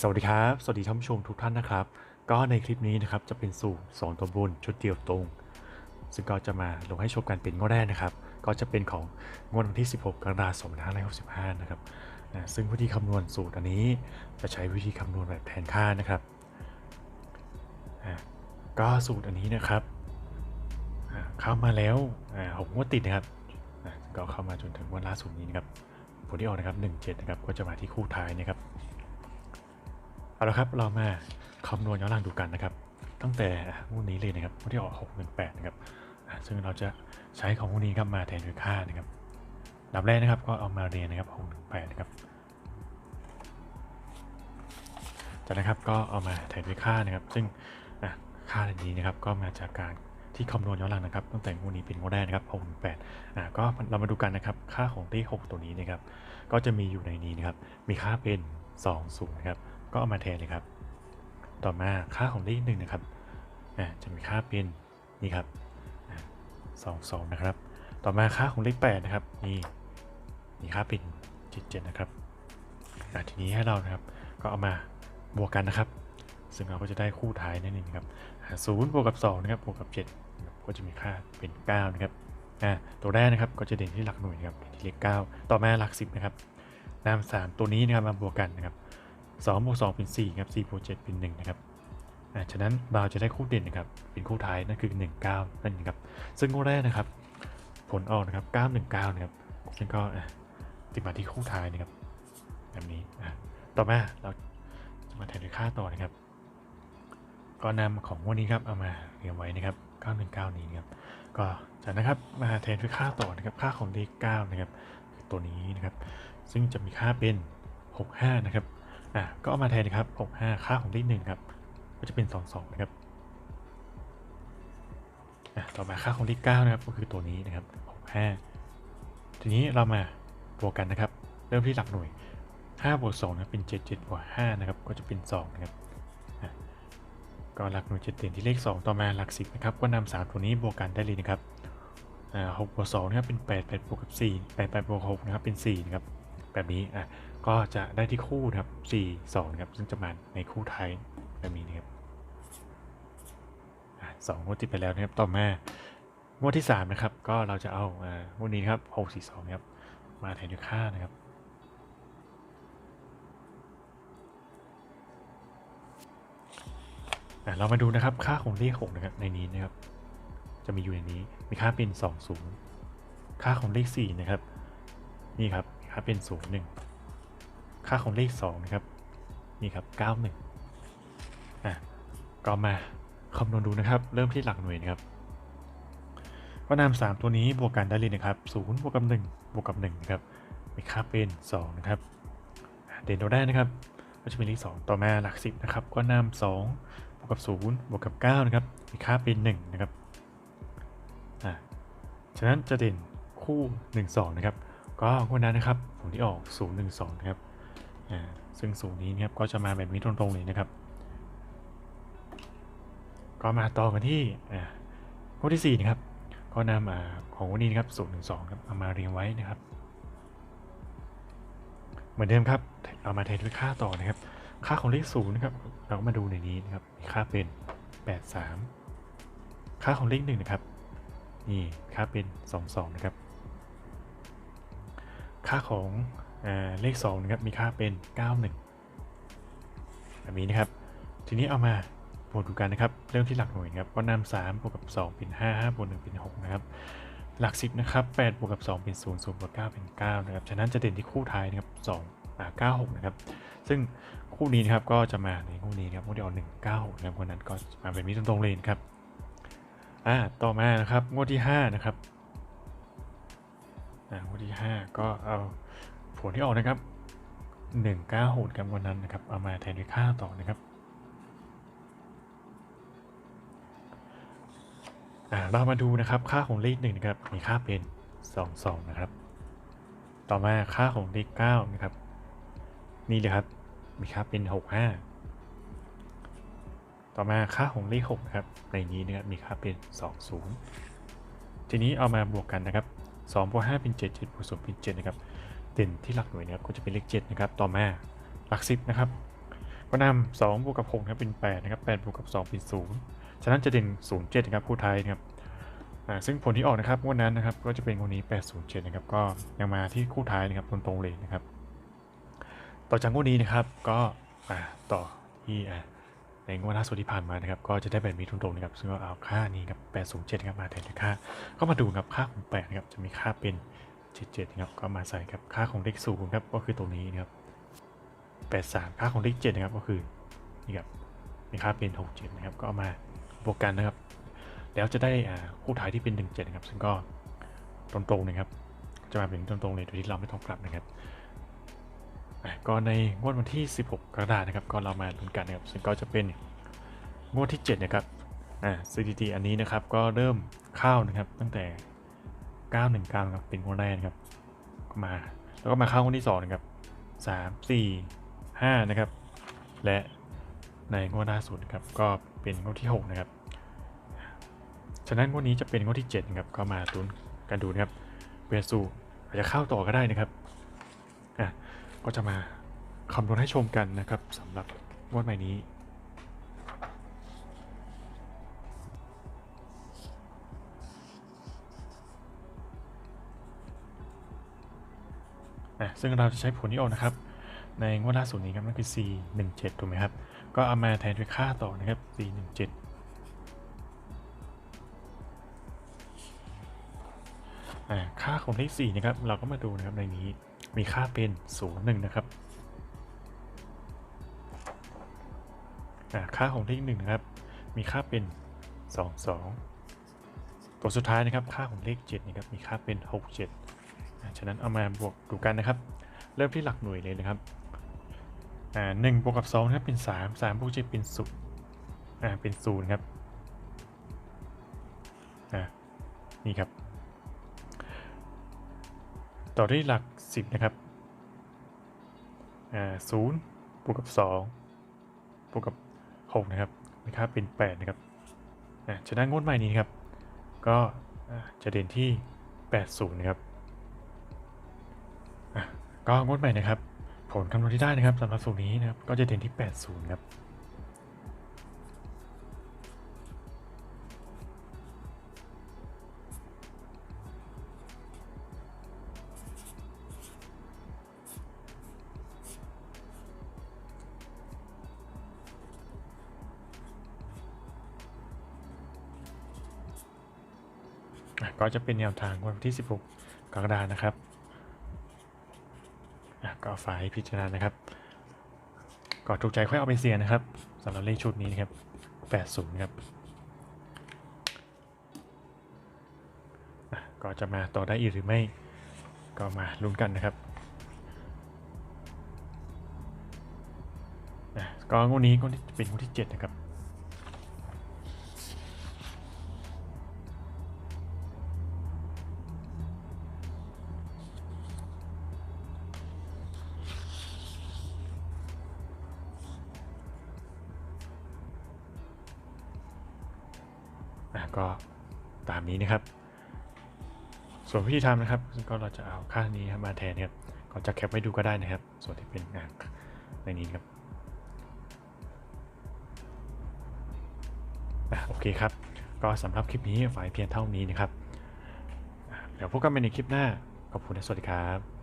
สวัสดีครับ สวัสดีท่านผู้ชมทุกท่านนะครับ ก็ในคลิปนี้นะครับจะเป็นสูตรสอนตัวบนชุดเดียวตรง ซึ่งก็จะมาลงให้ชมกันเป็นงวดแรกนะครับ ก็จะเป็นของงวดวันที่ 16 กรกฎาคม2565 นะครับอ่าซึ่งวิธีคำนวณสูตรอันนี้จะใช้วิธีคำนวณแบบแทนค่านะครับ ก็สูตรอันนี้นะครับ เข้ามาแล้วอ่าหกงวดติดนะครับ ก็เข้ามาจนถึงงวันล่าสุดนี้นะครับผลที่ออกนะครับ 17 นะครับ ก็จะมาที่คู่ท้ายนะครับ เอาละครับเรามาคำนวณย้อนหลังดูกันนะครับ ตั้งแต่วดนี้เลยนะครับงวดที่ออก6 1 8นะครับซึ่งเราจะใช้ของพวกนี้ครับมาแทนด้วยค่านะครับดับแรกนะครับก็เอามาเรียนนะครับ6 1 8นะครับจากนั้นครับก็เอามาแทนด้วยค่านะครับ ซึ่งค่าในนี้นะครับก็มาจากการที่คำนวณย้อนหลังนะครับ ตั้งแต่วดนี้เป็นงวดแรกนะครับ6 1 8อ่าก็เรามาดูกันนะครับค่าของเลข6ตัวนี้นะครับ ก็จะมีอยู่ในนี้นะครับ มีค่าเป็น 2 0นะครับ ก็เอามาแทนเลยครับ ต่อมาค่าของเลขหนึ่งนะครับจะมีค่าเป็นนี่ครับสองสองนะครับ ต่อมาค่าของเลขแปดนะครับนี่มีค่าเป็นเจ็ดเจ็ดนะครับทีนี้ให้เรานะครับก็เอามาบวกกันนะครับ ซึ่งเราก็จะได้คู่ท้ายนั่นเองครับศูนย์บวกกับสองนะครับบวกกับเจ็ดก็จะมีค่าเป็นเก้านะครับตัวแรกนะครับก็จะเด่นที่หลักหน่วยนะครับที่เลขเก้าต่อมาหลักสิบนะครับนำสามตัวนี้นะครับมาบวกกันนะครับ 2บวก2เป็น4ครับ4บวก7เป็น1นะครับอ่าฉะนั้นเราจะได้คู่เด่นนะครับเป็นคู่ท้ายนั่นคือ 1 9 นั่นเองครับซึ่งคู่แรกนะครับ ผลออกนะครับ919นะครับซึ่งก็อะติดมาที่คู่ท้ายนะครับแบบนี้อะต่อมาเราจะมาแทนด้วยค่าต่อนะครับก็นำของวันนี้ครับเอามาเรียงไว้นะครับ 919 นี้นะครับก็จากนั้นครับมาแทนด้วยค่าต่อนะครับค่าของเลข9นะครับตัวนี้นะครับ ซึ่งจะมีค่าเป็น 65 นะครับ อะก็เอามาแทนนะครับ 65 ค่าของเลขหนึ่งครับ ก็จะเป็น 22 นะครับอะต่อมาค่าของเลข9นะครับ ก็คือตัวนี้นะครับ 65 ทีนี้เรามาบวกกันนะครับ เริ่มที่หลักหน่วย5บวก2นะเป็น 7 7บวก5นะครับ ก็จะเป็น 2 นะครับก็หลักหน่วยจะเด่นที่เลข 2 ต่อมาหลัก 10 นะครับ ก็นำ3ตัวนี้บวกกันได้เลยนะครับอ่า6บวก2นะครับเป็น8 8บวกกับ4 8 8บวก6นะครับเป็น4นะครับ แบบนี้อะก็จะได้ที่คู่นะครับ 4 2นะครับซึ่งจะมาในคู่ไทยแบบนี้นะครับอะสองงวดติดไปแล้วนะครับต่อมางวดที่3นะครับก็เราจะเอาอ่างวดนี้ครับ6 4 2นะครับมาแทนด้วยค่านะครับอะเรามาดูนะครับค่าของเลข6นะครับในนี้นะครับ จะมีอยู่ในนี้มีค่าเป็น 2 0 ค่าของเลข4นะครับนี่ครับาเป็น 0 1 ค่าของเลข2นะครับ นี่ครับ 91อะก็มาคำนวณดูนะครับ เริ่มที่หลักหน่วยนะครับ ก็นำ3ตัวนี้บวกกันได้เลยนะครับ0บวกกับ 1 บวกกับ1นะครับมีค่าเป็น 2 นะครับ เด่นตัวแรกนะครับ ก็จะเป็นเลข2ต่อมาหลัก 10 นะครับ ก็นำ2บวกกับ 0 บวกกับ 9 นะครับ มีค่าเป็น 1 นะครับ อะ ฉะนั้นจะเด่นคู่ 1 2 นะครับ ก็วันนั้นนะครับผลที่ออก 012นะครับอ่าซึ่งสูตรนี้นะครับก็จะมาแบบนี้ตรงๆเลยนะครับ ก็มาต่อกันที่อ่าข้อที่4นะครับก็นำอ่าของวันนี้นะครับ012ครับเอามาเรียงไว้นะครับ เหมือนเดิมครับเอามาแทนด้วยค่าต่อนะครับ ค่าของเลข0นะครับเราก็มาดูในนี้นะครับมีค่าเป็น 83 ค่าของเลข1นะครับนี่ค่าเป็น 22 นะครับ ค่าของอเลข2นะครับมีค่าเป็น 91 แบบนี้นะครับ ทีนี้เอามาบวกดูกันนะครับ เริ่มที่หลักหน่วยนะครับก็นำ3บวกกับ2เป็น5 5บวก1เป็น6นะครับหลัก 10นะครับ8บวกกับ2เป็น0 0บวก9เป็น9นะครับฉะนั้นจะเด่นที่คู่ท้ายนะครับ2อ่า96นะครับซึ่งคู่นี้นะครับก็จะมาในคู่นี้นะครับคู่ที่เอา196นะครับคนนั้นก็มาแบบนี้ตรงๆเลยนครับอ่าต่อมานะครับงวดที่5นะครับ วดที่ 5 ก็เอาผลที่ออกนะครับ196ครับวันนั้นนะครับ เอามาแทนด้วยค่าต่อนะครับเรามาดูนะครับค่าของเลขหนึ่งนะครับมีค่าเป็น 22 นะครับ ต่อมาค่าของเลข9นะครับ นี่เลยครับมีค่าเป็น 65 ต่อมาค่าของเลข6นะครับในนี้นะครับมีค่าเป็น 20 ทีนี้เอามาบวกกันนะครับ 2บวก5เป็น7 7บวก2เป็น7นะครับเด่นที่หลักหน่วยนะครับก็จะเป็นเลข7นะครับต่อมาหลัก 10นะครับก็นำ2บวกกับ6นะครับเป็น8นะครับ8บวกกับ2เป็น0ฉะนั้นจะเด่น07นะครับคู่ท้ายนะครับซึ่งผลที่ออกนะครับงวดนั้นนะครับก็จะเป็นงวดนี้ 807 นะครับก็ยังมาที่คู่ท้ายนะครับตรงๆเลยนะครับ ต่อจากงวดนี้นะครับก็ต่อที่ ในงวดล่าสุดที่ผ่านมานะครับก็จะได้แบบนี้ตรงๆนะครับซึ่งก็เอาค่านี้ครับ807นะครับมาแทนค่าก็มาดูครับค่าของ8นะครับจะมีค่าเป็น77นะครับก็มาใส่กับค่าของเลข0ครับก็คือตรงนี้นะครับ83ค่าของเลข7นะครับก็คือนี่ครับมีค่าเป็น67นะครับก็เอามาบวกกันนะครับ แล้วจะได้อ่าคู่ท้ายที่เป็น17นะครับซึ่งก็ตรงๆนะครับจะมาเป็นตรงๆเลยโดยที่เราไม่ต้องกลับนะครับ ก็ในงวดวันที่ 16 กรกฎาคมนะครับก็เรามาลุ้นกันนะครับซึ่งก็จะเป็นงวดที่ 7 นะครับอ่าสถิติอันนี้นะครับก็เริ่มเข้านะครับตั้งแต่ 919นะครับเป็นงวดแรกนะครับก็มาแล้วก็มาเข้างวดที่2นะครับ3 4 5นะครับและในงวดล่าสุดนะครับก็เป็นงวดที่ 6 นะครับ ฉะนั้นงวดนี้จะเป็นงวดที่7นะครับก็มาตุนกันดูนะครับเวสูอาจจะเข้าต่อก็ได้นะครับ ก็จะมาคำนวณให้ชมกันนะครับสำหรับงวดใหม่นี้อะซึ่งเราจะใช้ผลที่ออกนะครับ ในงวดล่าสุดนี้ครับนั่นคือ C 1 7 ถูกไหมครับ ก็เอามาแทนด้วยค่าต่อนะครับ C 1 7อ่าค่าของเลข4นะครับ เราก็มาดูนะครับในนี้ มีค่าเป็น0 1นะครับค่าของเลข1นะครับ มีค่าเป็น 2 2 ตัวสุดท้ายนะครับ ค่าของเลข7นะครับ มีค่าเป็น 6 7 ฉะนั้นเอามาบวกดูกันนะครับ เริ่มที่หลักหน่วยเลยนะครับหนึ่งบวกกับ2นะครับเป็น 3 3บวก7เป็นศูนย์เป็น0ครับนี่ครับ ต่อที่หลัก 10 นะครับศูนย์บวกกับ2บวกกับ6นะครับมีค่าเป็น 8 นะครับอ่าฉะนั้งวดใหม่นี้นครับ ก็จะเด่นที่ 80 นะครับก็งวดใหม่นะครับ ผลคำนวณที่ได้นะครับสำหรับสูตรนี้นะครับ ก็จะเด่นที่ 80 ครับ ก็จะเป็นแนวทางวันที่ 16 กรกฎานะครับก็ฝ่ายพิจารณานะครับ ก็ถูกใจค่อยเอาไปเสียนะครับสำหรับเลขชุดนี้นะครับ 80นะครับก็จะมาต่อได้อีกหรือไม่ก็มาลุ้นกันนะครับก็งวดนี้ก็เป็นงวดที่ 7 นะครับ ก็ตามนี้นะครับ ส่วนวิธีทำนะครับก็เราจะเอาค่านี้ครับมาแทนครับก็จะแคปไว้ดูก็ได้นะครับ ส่วนที่เป็นงานในนี้ครับโอเคครับ ก็สำหรับคลิปนี้ฝ่ายเพียงเท่านี้นะครับ เดี๋ยวพบกันใหม่ในคลิปหน้า ขอบคุณและสวัสดีครับ